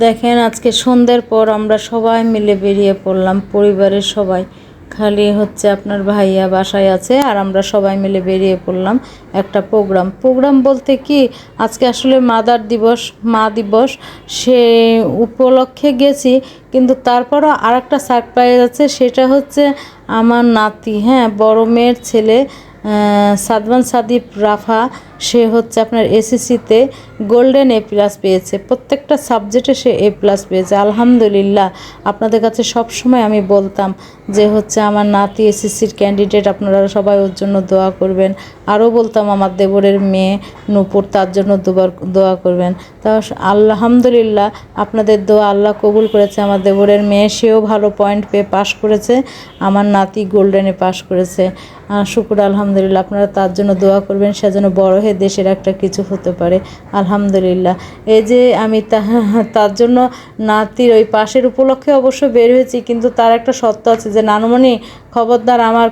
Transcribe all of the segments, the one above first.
দেখেন, আজকে সন্ধ্যের পর আমরা সবাই মিলে বেরিয়ে পড়লাম, পরিবারের সবাই। খালি হচ্ছে আপনার ভাইয়া বাসায় আছে আর আমরা সবাই মিলে বেরিয়ে পড়লাম একটা প্রোগ্রাম। প্রোগ্রাম বলতে কি, আজকে আসলে মাদার দিবস, মা দিবস, সে উপলক্ষে গেছি, কিন্তু তারপরও আর একটা সারপ্রাইজ আছে, সেটা হচ্ছে আমার নাতি হ্যাঁ বড় মেয়ের ছেলে সাদমান সাদিপ রাফা। সে হচ্ছে আপনার এসএসসিতে গোল্ডেন এ প্লাস পেয়েছে। প্রত্যেকটা সাবজেক্টে সে এ প্লাস পেয়েছে। আলহামদুলিল্লাহ, আপনাদের কাছে সব সময় আমি বলতাম যে হচ্ছে আমার নাতি এসএসসির ক্যান্ডিডেট আপনারা সবাই ওর জন্য দোয়া করবেন। আরও বলতাম আমার দেবরের মেয়ে নূপুর, তার জন্য দুবার দোয়া করবেন। তা আলহামদুলিল্লাহ, আপনাদের দোয়া আল্লাহ কবুল করেছে। আমার দেবরের মেয়ে, সেও ভালো পয়েন্ট পেয়ে পাশ করেছে। আমার নাতি গোল্ডেনে পাশ করেছে। শুকুর, আলহামদুলিল্লাহ, আপনারা তার জন্য দোয়া করবেন। সে যেন বড় হয়ে দেশের একটা কিছু হতে পারে, আলহামদুলিল্লাহ। এই যে আমি তার জন্য নাতির ওই পাশের উপলক্ষে অবশ্য বের হয়েছি, কিন্তু তার একটা সত্য আছে যে, নানুমণি, খবরদার, আমার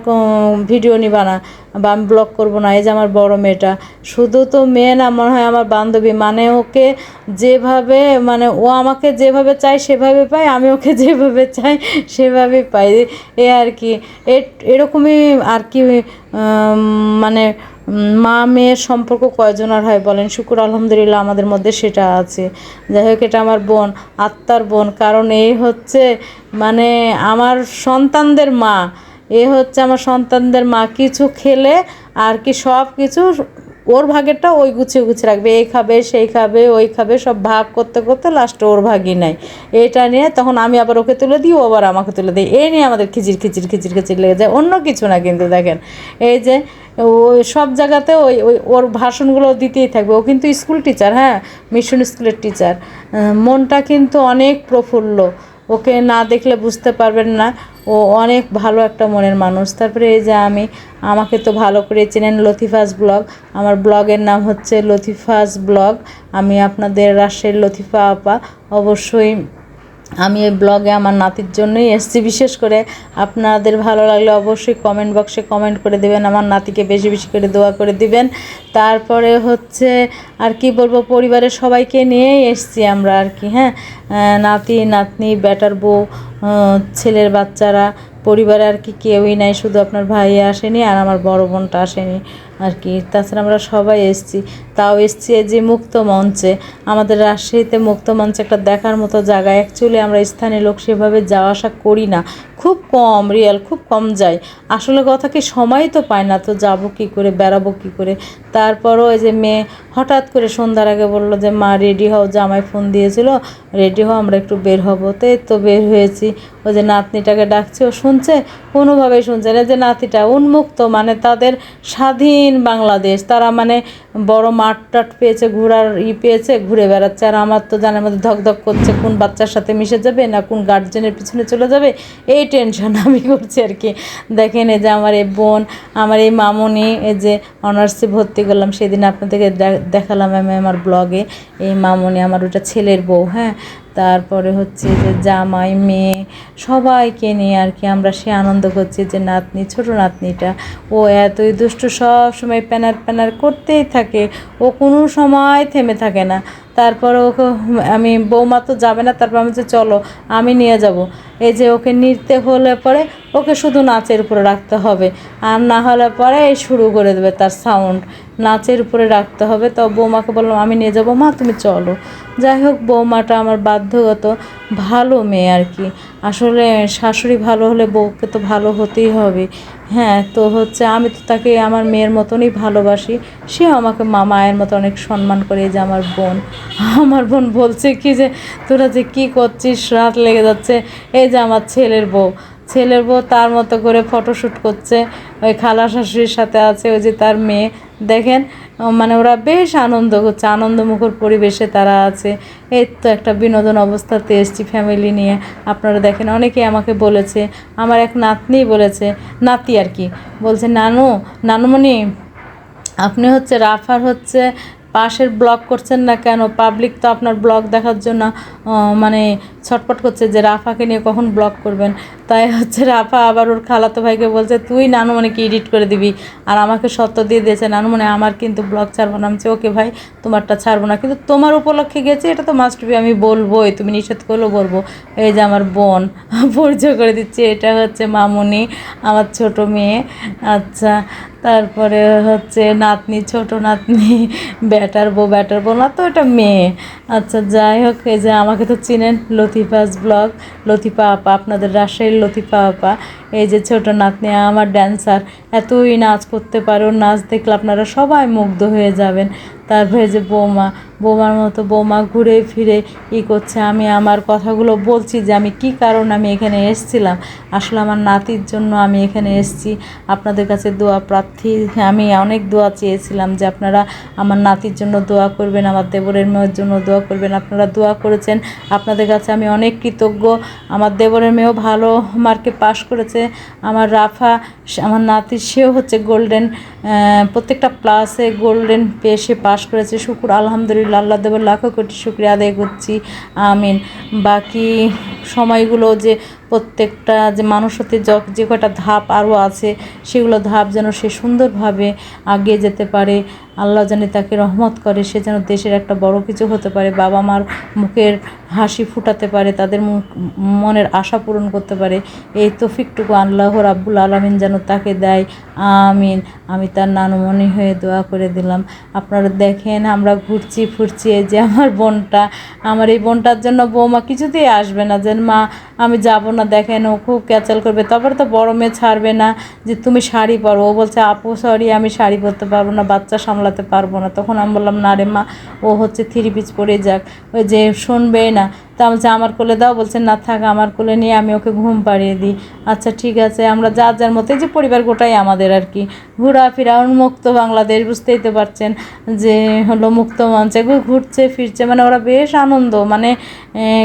ভিডিও নিবা না বা আমি ব্লগ করব না, এই যে আমার বড় মেয়েটা। শুধু তো মেয়ে না, মনে হয় আমার বান্ধবী মানে ওকে যেভাবে মানে ও আমাকে যেভাবে চায়, সেভাবে পাই আমি ওকে যেভাবে চাই, সেভাবে পাই। এ আর কি এরকমই আর কি মানে মা মেয়ের সম্পর্ক কয়জন আর হয় বলেন? শুকুর আলহামদুলিল্লাহ আমাদের মধ্যে সেটা আছে। যাই হোক, এটা আমার বোন, আত্মার বোন। কারণ এই হচ্ছে মানে আমার সন্তানদের মা। এ হচ্ছে আমার সন্তানদের মা। কিছু খেলে আর কি সব কিছু ওর ভাগেরটা ওই গুছিয়ে গুছিয়ে রাখবে, এই খাবে, সেই খাবে, ওই খাবে, সব ভাগ করতে করতে লাস্টে ওর ভাগই নাই এটা নিয়ে তখন আমি আবার ওকে তুলে দিই, ও আবার আমাকে তুলে দিই এই নিয়ে আমাদের খিচির খিচির খিচির খিচির লেগে যায়। অন্য কিছু না কিন্তু দেখেন। এই যে ওই সব জায়গাতে ওই ওই ওর ভাষণগুলো দিতেই থাকবে। ও কিন্তু স্কুল টিচার হ্যাঁ? মিশন স্কুলের টিচার মনটা কিন্তু অনেক প্রফুল্ল। ওকে না দেখলে বুঝতে পারবেন না। ও অনেক ভালো একটা মনের মানুষ। তারপরে এই যে আমি, আমাকে তো ভালো করে চেনেন লতিফাস ব্লগ। আমার ব্লগের নাম হচ্ছে লতিফাস ব্লগ। আমি আপনাদের রাজশাহীর লতিফা আপা। অবশ্যই আমি এই ব্লগে আমার নাতির জন্যই এসেছি। বিশেষ করে আপনাদের ভালো লাগলে অবশ্যই কমেন্ট বক্সে কমেন্ট করে দেবেন, আমার নাতিকে বেশি বেশি করে দোয়া করে দিবেন। তারপরে হচ্ছে, আর কি বলব, পরিবারের সবাইকে নিয়েই এসেছি আমরা আর কি হ্যাঁ? নাতি, নাতনি ব্যাটার বউ ছেলের বাচ্চারা, পরিবারে আর কি কেউই নাই, শুধু আপনার ভাই আসেনি আর আমার বড় বোনটা আসেনি। আর কি। তাছাড়া আমরা সবাই এসেছি। তাও এসছি যে মুক্ত মঞ্চে। আমাদের রাজশাহীতে মুক্ত মঞ্চে একটা দেখার মতো জায়গা। অ্যাকচুয়ালি আমরা স্থানীয় লোক সেভাবে যাওয়া আসা করি না। খুব কম রিয়েল খুব কম যাই। আসলে কথা কি সময় তো পায় না। তো যাব কী করে, বেড়াবো কী করে? তারপরও ওই যে মেয়ে হঠাৎ করে সন্ধ্যার আগে বলল যে, মা রেডি হও। জামাই ফোন দিয়েছিল। রেডি হও, আমরা একটু বের হব। তো তো বের হয়েছি। ওই যে নাতনিটাকে ডাকছে, ও শুনছে? কোনোভাবেই শুনছে না। যে নাতিটা, উন্মুক্ত মানে তাদের স্বাধীন বাংলাদেশ। তারা মানে বড় মাঠ টাট পেয়েছে, ঘোরার ই পেয়েছে, ঘুরে বেড়াচ্ছে। আর আমার তো জানার মধ্যে ধকধক করছে, কোন বাচ্চার সাথে মিশে যাবে না কোন গার্জেনের পিছনে চলে যাবে? এই টেনশন আমি করছি আর কি। দেখেন এই যে আমার এই বোন, আমার এই মামনি, এই যে অনার্সে ভর্তি করলাম, সেদিন আপনাদেরকে দেখালাম আমি আমার ব্লগে এই মামনি আমার ওটা ছেলের বউ হ্যাঁ? তারপরে হচ্ছে যে জামাই, মেয়ে সবাইকে নিয়ে আর কি আমরা সে আনন্দ করছি যে নাতনি, ছোট নাতনিটা, ও এতই দুষ্টু সব সময় প্যানার প্যানার করতেই থাকে। ও কোনো সময় থেমে থাকে না। তারপর ওকে আমি, বৌমা তো যাবে না, তারপর আমি যে চলো, আমি নিয়ে যাব। এই যে ওকে নিতে হলে পরে ওকে শুধু নাচের উপরে রাখতে হবে। আর না হলে পরে শুরু করে দেবে তার সাউন্ড নাচের উপরে রাখতে হবে। তো বৌমাকে বললাম, আমি নিয়ে যাব মা, তুমি চলো। যাই হোক, বৌমাটা আমার বাধ্যগত, ভালো মেয়ে আর কি। আসলে শাশুড়ি ভালো হলে বউকে তো ভালো হতেই হবে। হ্যাঁ তো হচ্ছে আমি তো তাকে আমার মেয়ের মতনই ভালোবাসি। সে আমাকে মা, মায়ের মতো অনেক সম্মান করে। যে আমার বোন আমার বোন বলছে কি যে, তোরা যে কী করছিস, রাত লেগে যাচ্ছে। এই যে আমার ছেলের বউ ছেলের বউ তার মতো করে ফটোশ্যুট করছে। ওই খালা শাশুড়ির সাথে আছে, ওই যে তার মেয়ে। দেখেন মানে ওরা বেশ আনন্দ করছে, আনন্দমুখর পরিবেশে তারা আছে। এই তো একটা বিনোদন অবস্থাতে এসছি ফ্যামিলি নিয়ে। আপনারা দেখেন অনেকে আমাকে বলেছে, আমার এক নাতনি বলেছে, নাতি আর কি, বলছে, নানু, নানুমণি, আপনি হচ্ছে রাফার হচ্ছে পাশের ব্লগ করছেন না কেন? পাবলিক তো আপনার ব্লগ দেখার জন্য মানে ছটপট করছে যে রাফাকে নিয়ে কখন ব্লগ করবেন। তাই হচ্ছে রাফা আবার ওর খালাতো ভাইকে বলছে, তুই নানু নানুমণিকে এডিট করে দিবি আর আমাকে সত্য দিয়ে দিয়েছে নানু নানুমণি, আমার কিন্তু ব্লগ ছাড়বো না। আমি ওকে ভাই, তোমারটা ছাড়বো না। কিন্তু তোমার উপলক্ষে গেছে, এটা তো মাস্ট বি আমি বলবোই, তুমি নিষেধ করলেও বলব। এই যে আমার বোন, পরিচয় করে দিচ্ছি, এটা হচ্ছে মামুনি, আমার ছোট মেয়ে। আচ্ছা তারপরে হচ্ছে নাতনি, ছোট নাতনি, ব্যাটার বউ ব্যাটার বউ, না তো এটা মেয়ে। আচ্ছা যাই হোক, এই যে আমাকে তো চিনেন লতিফাস ব্লগ লতিফা আপা আপনাদের রাজশাহীর লতিফা আপা এই যে ছোট নাতনি, আমার ড্যান্সার এতই নাচ করতে পারো, নাচ দেখলে আপনারা সবাই মুগ্ধ হয়ে যাবেন। তারপরে যে বৌমা, বৌমার মতো বৌমা ঘুরে ফিরে ই করছে। আমি আমার কথাগুলো বলছি যে আমি কি কারণ আমি এখানে এসেছিলাম? আসলে আমার নাতির জন্য আমি এখানে এসেছি। আপনাদের কাছে দোয়া প্রার্থী। আমি অনেক দোয়া চেয়েছিলাম যে আপনারা আমার নাতির জন্য দোয়া করবেন, আমার দেবরের মেয়ের জন্য দোয়া করবেন। আপনারা দোয়া করেছেন। আপনাদের কাছে আমি অনেক কৃতজ্ঞ। আমার দেবরের মেয়েও ভালো মার্কে পাশ করেছে। আমার রাফা আমার নাতি, সেও হচ্ছে গোল্ডেন প্রত্যেকটা ক্লাসে গোল্ডেন পেয়ে সে পাশ করেছে। শুকুর, আলহামদুলিল্লাহ, আল্লাহ দেবের লাখো কোটি শুক্রিয়া আদায় করছি। আমিন। বাকি সময়গুলো যে প্রত্যেকটা যে মানুষতে য- যে কটা ধাপ আরও আছে, সেগুলো ধাপ যেন সে সুন্দরভাবে আগিয়ে যেতে পারে। আল্লাহ জানি তাকে রহমত করে, সে যেন দেশের একটা বড় কিছু হতে পারে বাবা মার মুখের হাসি ফুটাতে পারে, তাদের মুখ মনের আশা পূরণ করতে পারে। এই তফিকটুকু আল্লাহ রাব্বুল আলমিন যেন তাকে দেয়। আমিন। আমি তার নানুমণি হয়ে দোয়া করে দিলাম। আপনারা দেখেন, আমরা ঘুরছি ফুরছি, এই যে আমার বোনটা, আমার এই বোনটার জন্য বৌমা কিছুতেই আসবে না। যেন মা, আমি যাব না দেখেন, ও খুব ক্যাচাল করবে। তারপরে তো বড় মেয়ে ছাড়বে না যে তুমি শাড়ি পরো। ও বলছে, আপু সরি আমি শাড়ি পরতে পারব না, বাচ্চা সামলাতে পারব না। তখন আমি বললাম, না রে মা, ও হচ্ছে থ্রি পিস পরে যাক। ওই যে শুনবেই না। তা বলছে আমার কোলে দাও। বলছে না, থাক, আমার কোলে নিয়ে আমি ওকে ঘুম পাড়িয়ে দিই। আচ্ছা ঠিক আছে, আমরা যার যার মতো যে পরিবার গোটাই আমাদের আর কি। ঘোরাফেরা, উন্মুক্ত বাংলাদেশ, বুঝতেই তো পারছেন যে, হলো মুক্ত মঞ্চে ঘুরছে, ফিরছে মানে ওরা বেশ আনন্দ মানে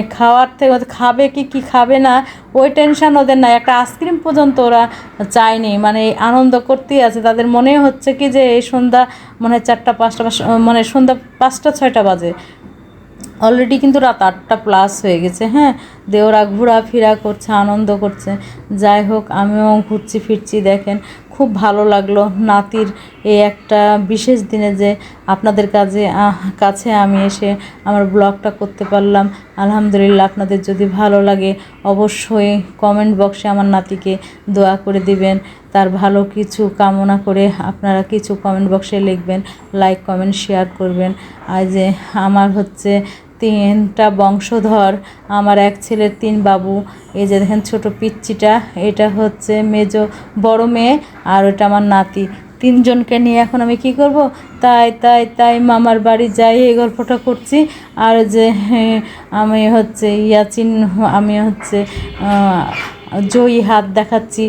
খাওয়ার থেকে খাবে কি কি খাবে না, ওই টেনশন ওদের নাই। একটা আইসক্রিম পর্যন্ত ওরা চায়নি মানে আনন্দ করতেই আছে। তাদের মনে হচ্ছে কি যে, এই সন্ধ্যা মানে চারটা, পাঁচটা, পাঁচ- মানে সন্ধ্যা পাঁচটা, ছয়টা বাজে। অলরেডি কিন্তু রাত আটটা প্লাস হয়ে গেছে হ্যাঁ? দিয়ে ওরা ঘোরাফেরা করছে, আনন্দ করছে। যাই হোক, আমিও ঘুরছি ফিরছি, দেখেন। খুব ভালো লাগল নাতির এই একটা বিশেষ দিনে যে আপনাদের কাজে কাছে আমি এসে আমার ব্লগটা করতে পারলাম। আলহামদুলিল্লাহ আপনাদের যদি ভালো লাগে, অবশ্যই কমেন্ট বক্সে আমার নাতিকে দোয়া করে দিবেন। তার ভালো কিছু কামনা করে আপনারা কিছু কমেন্ট বক্সে লিখবেন লাইক কমেন্ট শেয়ার করবেন। আর যে আমার হচ্ছে তিনটা বংশধর। আমার এক ছেলের তিন বাবু। এই যে দেখেন ছোট পিচ্চিটা, এটা হচ্ছে মেজো বড় মেয়ে আর ওটা আমার নাতি। তিনজনকে নিয়ে এখন আমি কি করব? তাই তাই তাই মামার বাড়ি যাই, এই গল্পটা করছি। আর যে, আমি হচ্ছে ইয়াচিন, আমি হচ্ছে জয়ী হাত দেখাচ্ছি।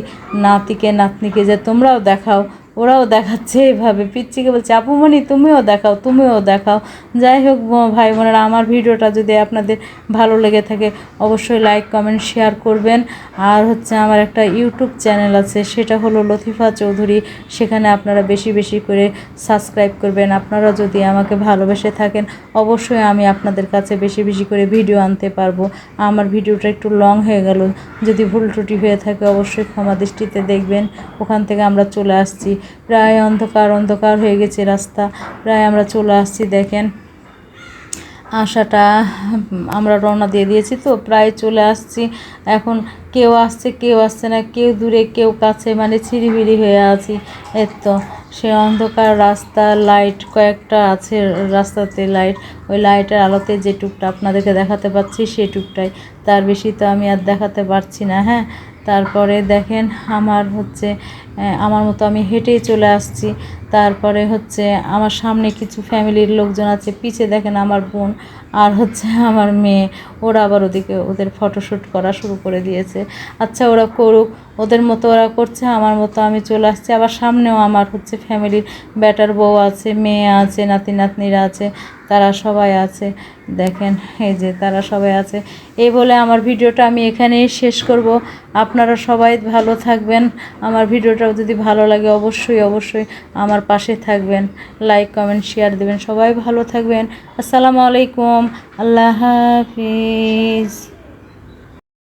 নাতিকে, নাতনিকে যে তোমরাও দেখাও। ওরাও দেখাচ্ছে এইভাবে পিচ্চিকে বলছে আপুমণি তুমিও দেখাও তুমিও দেখাও। যাই হোক ভাই বোনেরা, আমার ভিডিওটা যদি আপনাদের ভালো লেগে থাকে, অবশ্যই লাইক কমেন্ট শেয়ার করবেন। আর হচ্ছে আমার একটা ইউটিউব চ্যানেল আছে, সেটা হলো লতিফা চৌধুরী। সেখানে আপনারা বেশি বেশি করে সাবস্ক্রাইব করবেন। আপনারা যদি আমাকে ভালোবেসে থাকেন, অবশ্যই আমি আপনাদের কাছে বেশি বেশি করে ভিডিও আনতে পারব। আমার ভিডিওটা একটু লং হয়ে গেল। যদি ভুল ত্রুটি হয়ে থাকে, অবশ্যই ক্ষমা দৃষ্টিতে দেখবেন। ওখান থেকে আমরা চলে আসছি। প্রায় অন্ধকার অন্ধকার হয়ে গেছে রাস্তা। প্রায় আমরা চলে আসছি, দেখেন। আশাটা, আমরা রওনা দিয়ে দিয়েছি তো, প্রায় চলে আসছি। এখন কেউ আসছে কেউ আসছে না, কেউ দূরে, কেউ কাছে মানে ছিড়িবিড়ি হয়ে আছি। এর তো, সে অন্ধকার রাস্তা, লাইট কয়েকটা আছে রাস্তাতে, লাইট। ওই লাইটের আলোতে যেটুকটা আপনাদেরকে দেখাতে পাচ্ছি সেটুকটাই তার বেশি তো আমি আর দেখাতে পারছি না হ্যাঁ? তারপরে দেখেন, আমার হচ্ছে আমার মতো আমি হেঁটেই চলে আসছি। তারপরে হচ্ছে আমার সামনে কিছু ফ্যামিলির লোকজন আছে পিছে দেখেন আমার বোন আর হচ্ছে আমার মেয়ে। ওরা আবার ওদিকে ওদের ফটোশ্যুট করা শুরু করে দিয়েছে। আচ্ছা ওরা করুক, ওদের মতো ওরা করছে, আমার মতো আমি চলে আসছি। আবার সামনেও আমার হচ্ছে ফ্যামিলির ব্যাটার বউ আছে, মেয়ে আছে, নাতি নাতনিরা আছে, তারা সবাই আছে। দেখেন, এই যে তারা সবাই আছে। এই বলে আমার ভিডিওটা আমি এখানেই শেষ করব। আপনারা সবাই ভালো থাকবেন। আমার ভিডিওটাও যদি ভালো লাগে, অবশ্যই অবশ্যই আমার পাশে থাকবেন। লাইক কমেন্ট শেয়ার দেবেন। সবাই ভালো থাকবেন। আসসালামু আলাইকুম। আল্লাহ হাফিজ।